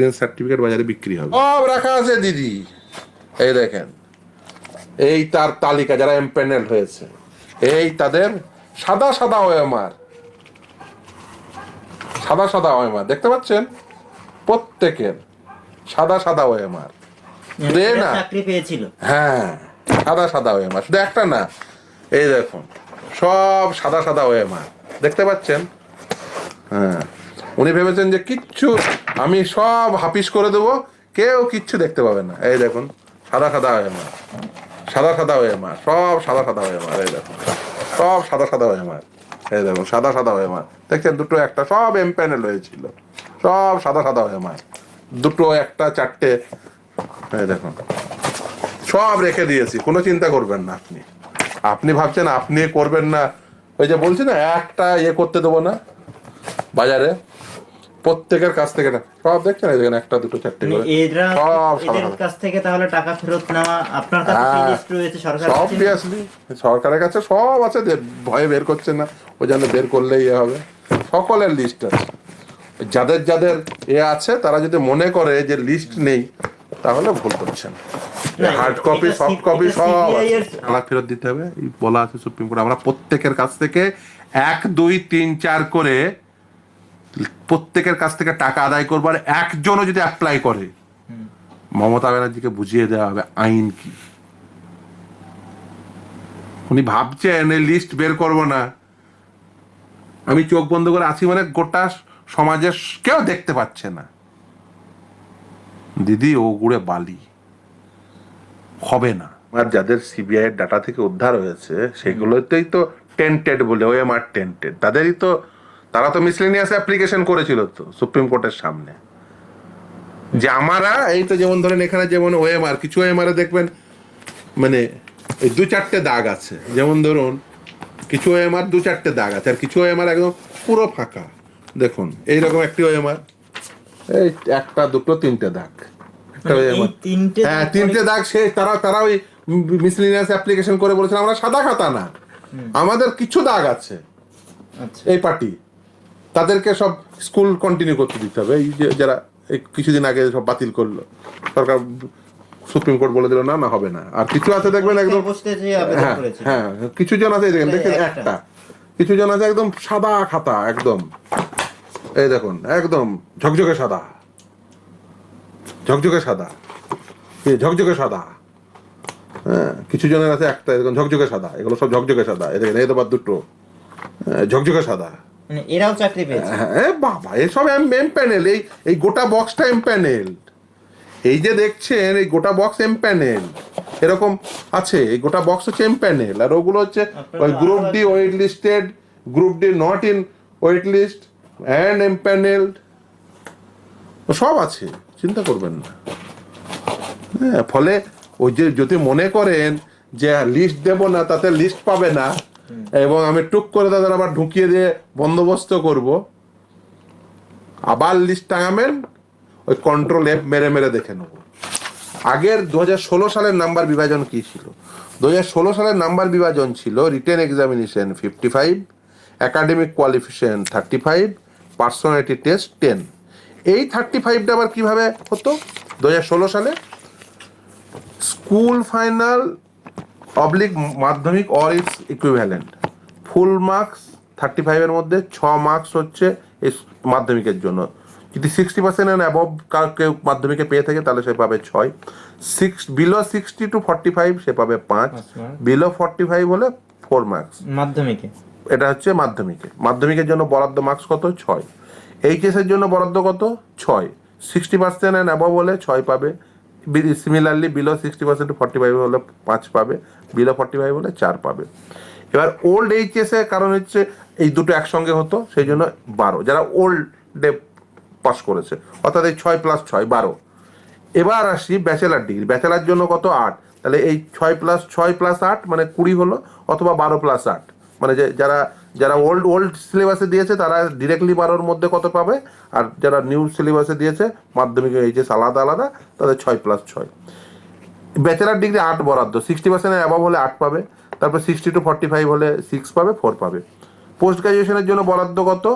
Certificate বাজারে বিক্রি হবে। সব রাখা আছে দিদি। এই দেখেন। এই তার তালিকা যারা এমপ্যানেল হয়েছে এই তাদের সাদা সাদা ওএমআর। সাদা সাদা ওএমআর দেখতে পাচ্ছেন? প্রত্যেকের সাদা সাদা ওএমআর। রে এরা না। চাকরি পেয়েছিল। হ্যাঁ সাদা সাদা ওএমআর। শুধু একটা না এই দেখুন সব সাদা সাদা ওএমআর। দেখতে পাচ্ছেন? হ্যাঁ। উনি ভেবেছেন যে কিচ্ছু আমি সব হাপিস করে দেবো, কেউ কিচ্ছু দেখতে পাবে না। এই দেখুন, সাদা সাদা ওএমআর সাদা সাদা ওএমআর সব সাদা সাদা হয়ে ওএমআর এই দেখুন। সব সাদা সাদা হয়ে ওএমআর এই দেখুন, সাদা সাদা ওএমআর দেখছেন, দুটো একটা, সব এম প্যানেল হয়েছিল। সব সাদা সাদা হয়ে ওএমআর দুটো, একটা, চারটে, এই দেখুন। সব রেখে দিয়েছি, কোনো চিন্তা করবেন না আপনি। আপনি ভাবছেন আপনি করবেন না, ওই যে বলছি না, একটা ইয়ে করতে দেবো না, বাজারে। প্রত্যেকের কাছ থেকে না সব দেখছেন এই দেখেন একটা দুটো চারটে মানে করে। এরা সব এদের কাছ থেকে তাহলে টাকা ফেরত নেওয়া আপনার কাছে কি হ্যাঁ। লিস্ট রয়েছে সরকার সব অবভিয়াসলি সরকারের কাছে সব আছে যে ভয়ে বের করছে না ও যেন বের করলেই ইয়ে হবে। সকলের লিস্ট আছে। যাদের যাদের এ আছে তারা যদি মনে করে যে লিস্ট নেই তাহলে ভুল করছেন। হার্ড কপি সফট কপি সব তালাক ফেরত দিতে হবে এই বলা আছে সুপ্রিম কোর্ট আমরা প্রত্যেকের কাছ থেকে এক দুই তিন চার করে প্রত্যেকের কাছ থেকে টাকা আদায় করব আর একজনও যদি অ্যাপ্লাই করে, মমতা ব্যানার্জিকে বুঝিয়ে দেওয়া হবে আইন কি। উনি ভাবছেন এই লিস্ট বের করব না। আমি চোখ বন্ধ করে আছি মানে গোটা সমাজের কেউ দেখতে পাচ্ছে না। দিদি, ও গুড়ে বালি। হবে না। আর যাদের সিবিআই এর ডাটা থেকে উদ্ধার হয়েছে, সেগুলোতেই তো টেন্টেড বলে ওএমআর টেন্টেড তাদেরই তো তারা তো মিসলেনিয়াস অ্যাপ্লিকেশন করেছিল তো সুপ্রিম কোর্টের সামনে। যে আমারা এই তো যেমন ধরেন এখানে যেমন ওএমআর কিছু ওএমআর দেখবেন মানে এই দু চারটে দাগ আছে। যেমন ধরুন কিছু ওএমআর দু চারটে দাগ আছে আর কিছু ওএমআর একদম পুরো ফাঁকা। দেখুন এইরকম একটি ওএমআর এই একটা দুটো তিনটে দাগ। মানে তিনটে হ্যাঁ দাগ তিনটে দাগ সে তারা তারা ওই মিসলিনিয়াস অ্যাপ্লিকেশন করে বলেছেন আমরা সাদা খাতা না। আমাদের কিছু দাগ আছে। আচ্ছা। এই পার্টি। তাদেরকে সব স্কুল কন্টিনিউ করতে দিতে হবে। এই যে যারা কিছুদিন আগে সব বাতিল করল সরকার সুপ্রিম কোর্ট বলে দিল না না হবে না। আর কিছু আছে দেখবেন একদম হ্যাঁ হ্যাঁ কিছু জন আছে দেখেন দেখেন একটা। কিছু জন আছে একদম সাদা খাতা একদম। এই দেখুন একদম ঝকঝকে সাদা। ঝকঝকে সাদা। ঝকঝকে সাদা। হ্যাঁ কিছু জনের আছে একটা এরকম ঝকঝকে সাদা। এগুলো সব ঝকঝকে সাদা। তো বাদ দুটো। হ্যাঁ, ঝকঝকে সাদা। মানে এরাও চাকরি পেয়েছে। হ্যাঁ বাবা এসব এম প্যানেল এই এই গোটা বক্সটা এম প্যানেল। এই যে দেখছেন এই গোটা বক্স এম প্যানেল। এরকম আছে এই গোটা বক্স হচ্ছে এম প্যানেল আর ওগুলো হচ্ছে ওই group D wait listed group D not in wait list and M panel. সব আছে চিন্তা করবেন না। হ্যাঁ ফলে ওই যে যদি মনে করেন যে লিস্ট দেব না তাতে লিস্ট পাবে না এবং আমি টুক করে তাদের আবার ঢুকিয়ে দিয়ে বন্দোবস্ত করব। আবার লিস্ট টাঙাবেন, ওই কন্ট্রোল এফ মেরে মেরে দেখে নেব। আগের দু হাজার ষোলো সালের নাম্বার বিভাজন কি ছিল? দু হাজার ষোলো সালের নাম্বার বিভাজন ছিল written examination fifty five academic qualification thirty five personality test ten এই থার্টি ফাইভটা আবার কীভাবে হতো? দু হাজার ষোলো সালে? স্কুল ফাইনাল অবলিক মাধ্যমিক or its equivalent full marks thirty ফাইভের মধ্যে ছ মার্কস হচ্ছে এই মাধ্যমিকের জন্য। যদি সিক্সটি পার্সেন্ট অ্যান্ড অ্যাবভ কেউ মাধ্যমিকে পেয়ে থাকে তাহলে সে পাবে ছয়। Six below sixty to forty five সে পাবে পাঁচ। পাঁচ বিলো ফর্টি ফাইভ হলে ফোর মার্কস মাধ্যমিকে। এটা হচ্ছে মাধ্যমিকে। মাধ্যমিকের জন্য বরাদ্দ মার্কস কত? ছয়। এইচএসের জন্য বরাদ্দ কত? ছয়। সিক্সটি পার্সেন্ট অ্যান্ড অ্যাবভ হলে ছয় পাবে। Similarly below sixty percent forty five হলে পাঁচ পাবে বিলো ফর্টি ফাইভ হলে চার পাবে। এবার ওল্ড এইচএস এর কারণ হচ্ছে এই দুটো একসঙ্গে হতো, সেই জন্য বারো। যারা ওল্ড ডে পাস করেছে, অর্থাৎ এই ছয় প্লাস ছয়, বারো। এবার আসি ব্যাচেলার ডিগ্রি ব্যাচেলার জন্য কত? আট। তাহলে এই ছয় প্লাস ছয় প্লাস আট মানে কুড়ি হলো, অথবা বারো প্লাস আট। মানে যে যারা যারা ওল্ড ওল্ড সিলেবাসে দিয়েছে তারা ডিরেক্টলি বারোর মধ্যে কত পাবে? আর যারা নিউ সিলেবাসে দিয়েছে মাধ্যমিক এইচএস আলাদা আলাদা তাদের ছয় প্লাস ছয়। ব্যাচেলার ডিগ্রি আট বরাদ্দ সিক্সটি পার্সেন্টের অ্যাভাব হলে আট পাবে তারপর সিক্সটি টু ফর্টি ফাইভ হলে সিক্স পাবে ফোর পাবে। পোস্ট গ্রাজুয়েশনের জন্য বরাদ্দ কত?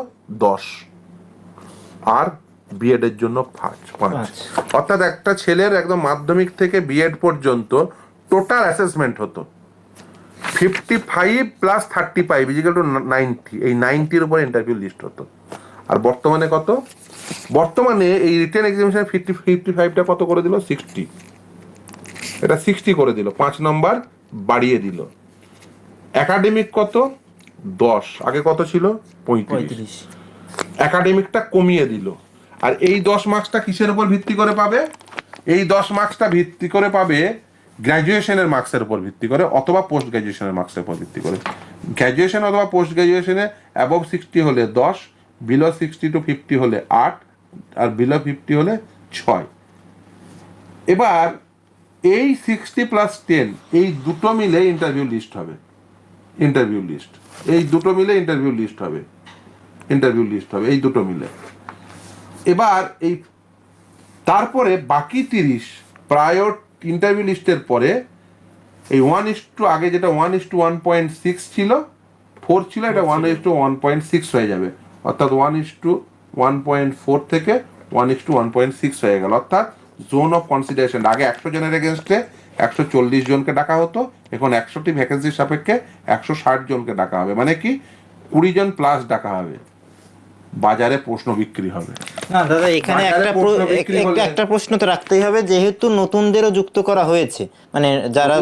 দশ। আর বিএড এর জন্য পাঁচ পাঁচ। পাঁচ। অর্থাৎ একটা ছেলের একদম মাধ্যমিক থেকে বিএড পর্যন্ত টোটাল অ্যাসেসমেন্ট হতো। Fifty five plus thirty five equal to ninety এই নাইনটির উপর ইন্টারভিউ লিস্ট হতো। আর বর্তমানে কত? বর্তমানে এই রিটেন এক্সামিনেশন ফিফটি ফিফটি ফাইভটা কত করে দিল? সিক্সটি এটা সিক্সটি করে দিল পাঁচ নম্বর বাড়িয়ে দিল। একাডেমিক কত? দশ। আগে কত ছিল? পঁয়ত্রিশ। একাডেমিকটা কমিয়ে দিল। আর এই দশ মার্কসটা কিসের উপর ভিত্তি করে পাবে? এই দশ মার্কসটা ভিত্তি করে পাবে গ্র্যাজুয়েশনের মার্কসের উপর ভিত্তি করে অথবা পোস্ট গ্র্যাজুয়েশনের মার্কসের উপর ভিত্তি করে। গ্র্যাজুয়েশন অথবা পোস্ট গ্র্যাজুয়েশনে অ্যাবভ সিক্সটি হলে দশ বিলো সিক্সটি টু ফিফটি হলে আট, আর বিলো ফিফটি হলে ছয়। এবার এই সিক্সটি প্লাস টেন এই দুটো মিলে ইন্টারভিউ লিস্ট হবে। ইন্টারভিউ লিস্ট এই দুটো মিলে ইন্টারভিউ লিস্ট হবে। ইন্টারভিউ লিস্ট হবে, এই দুটো মিলে। এবার এই, তারপরে বাকি তিরিশ প্রায় ইন্টারভিউ লিস্টের পরে এই ওয়ান ইস টু আগে যেটা one is to one point six ছিল ফোর ছিল, এটা one is to one point six হয়ে যাবে। অর্থাৎ one is to one point four থেকে one is to one point six হয়ে গেল। অর্থাৎ জোন অফ কনসিডারেশন আগে একশো জনের এগেনস্টে একশো চল্লিশ জনকে ডাকা হতো, এখন একশোটি ভ্যাকেন্সির সাপেক্ষে একশো ষাট জনকে ডাকা হবে। মানে কি কুড়ি জন প্লাস ডাকা হবে। বাজারে প্রশ্ন বিক্রি হবে। না দাদা এখানে একটা একটা প্রশ্ন তো রাখতেই হবে যেহেতু নতুনদেরও যুক্ত করা হয়েছে। মানে যারা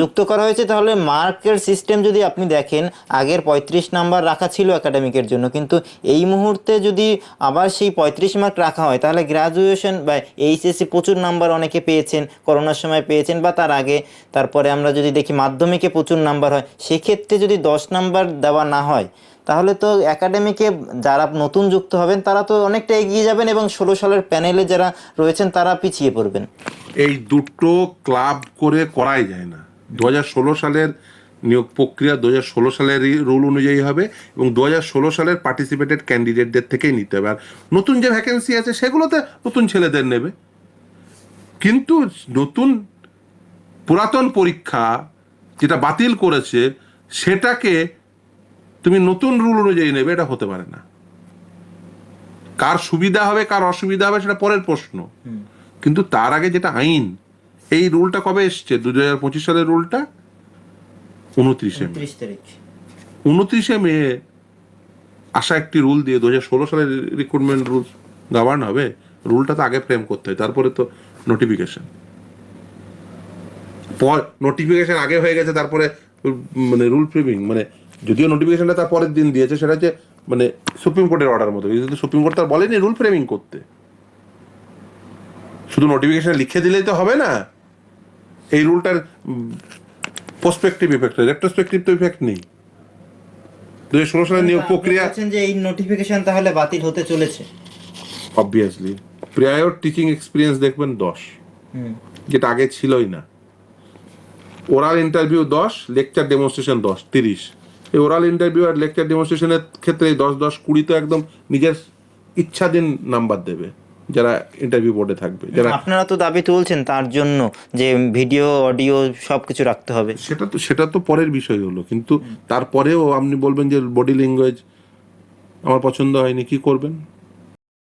যুক্ত করা হয়েছে তাহলে মার্কের সিস্টেম যদি আপনি দেখেন আগের পঁয়ত্রিশ নাম্বার রাখা ছিল একাডেমিকের জন্য কিন্তু এই মুহূর্তে যদি আবার সেই পঁয়ত্রিশ মার্ক রাখা হয় তাহলে গ্রাজুয়েশন বা এইচএসসি প্রচুর নাম্বার অনেকে পেয়েছেন করোনার সময় পেয়েছেন বা তার আগে। তারপরে আমরা যদি দেখি মাধ্যমিকে প্রচুর নাম্বার হয় সেক্ষেত্রে যদি দশ নাম্বার দেওয়া না হয় তাহলে তো একাডেমিকে যারা নতুন যুক্ত হবেন, তারা তো অনেকটা এগিয়ে যাবেন এবং ষোলো সালের প্যানেলে যারা রয়েছেন, তারা পিছিয়ে পড়বেন। এই দুটো ক্লাব করে করাই যায় না। দু সালের নিয়োগ প্রক্রিয়া দু হাজার ষোলো সালের রুল অনুযায়ী হবে এবং দু হাজার ষোলো সালের পার্টিসিপেটেড ক্যান্ডিডেটদের থেকেই নিতে হবে। আর নতুন যে ভ্যাকেন্সি আছে, সেগুলোতে নতুন ছেলেদের নেবে। কিন্তু নতুন পুরাতন পরীক্ষা যেটা বাতিল করেছে, সেটাকে তুমি নতুন রুল অনুযায়ী নেবে এটা হতে পারে না। কার সুবিধা হবে কার অসুবিধা হবে সেটা পরের প্রশ্ন। কিন্তু তার আগে যেটা আইন এই রুলটা কবে এসছে? দু হাজার পঁচিশ সালের রুলটা উনত্রিশে মে। উনত্রিশে মে আসা একটি রুল দিয়ে দু হাজার ষোলো সালের রিক্রুটমেন্ট রুল গভর্ন হবে রুলটা তো আগে ফ্রেম করতে হয় তারপরে তো নোটিফিকেশন নোটিফিকেশন আগে হয়ে গেছে তারপরে মানে রুল ফ্রেমিং মানে যদিও নোটিফিকেশনটা তার পরের দিন দিয়েছে সেটা হচ্ছে মানে সুপ্রিম কোর্টের অর্ডার মতো। কিন্তু সুপ্রিম কোর্ট তার বলেনি রুল ফ্রেমিং করতে। শুধু নোটিফিকেশন লিখে দিলেই তো হবে না। এই রুলটার প্রসপেক্টিভ ইফেক্ট রেট্রোস্পেক্টিভ তো ইফেক্ট নেই। দু হাজার ষোলো সালের নিয়োগ প্রক্রিয়া যে এই নোটিফিকেশন তাহলে বাতিল হতে চলেছে। অবভিয়াসলি প্রায়র টিচিং এক্সপিরিয়েন্স দেখবেন দশ। যেটা আগে ছিলই না। ওরাল ইন্টারভিউ দশ লেকচার ডেমনস্ট্রেশন দশ তিরিশ। এই ওরাল ইন্টারভিউ আর লেকচার ডেমনস্ট্রেশনের ক্ষেত্রে দশ দশ কুড়ি তো একদম নিজের ইচ্ছাধীন নাম্বার দেবে যারা ইন্টারভিউ বোর্ডে থাকবে যারা আপনারা তো দাবি তুলছেন তার জন্য যে ভিডিও অডিও সব কিছু রাখতে হবে। সেটা তো সেটা তো পরের বিষয় হলো কিন্তু তারপরেও আপনি বলবেন যে বডি ল্যাঙ্গুয়েজ আমার পছন্দ হয়নি কি করবেন?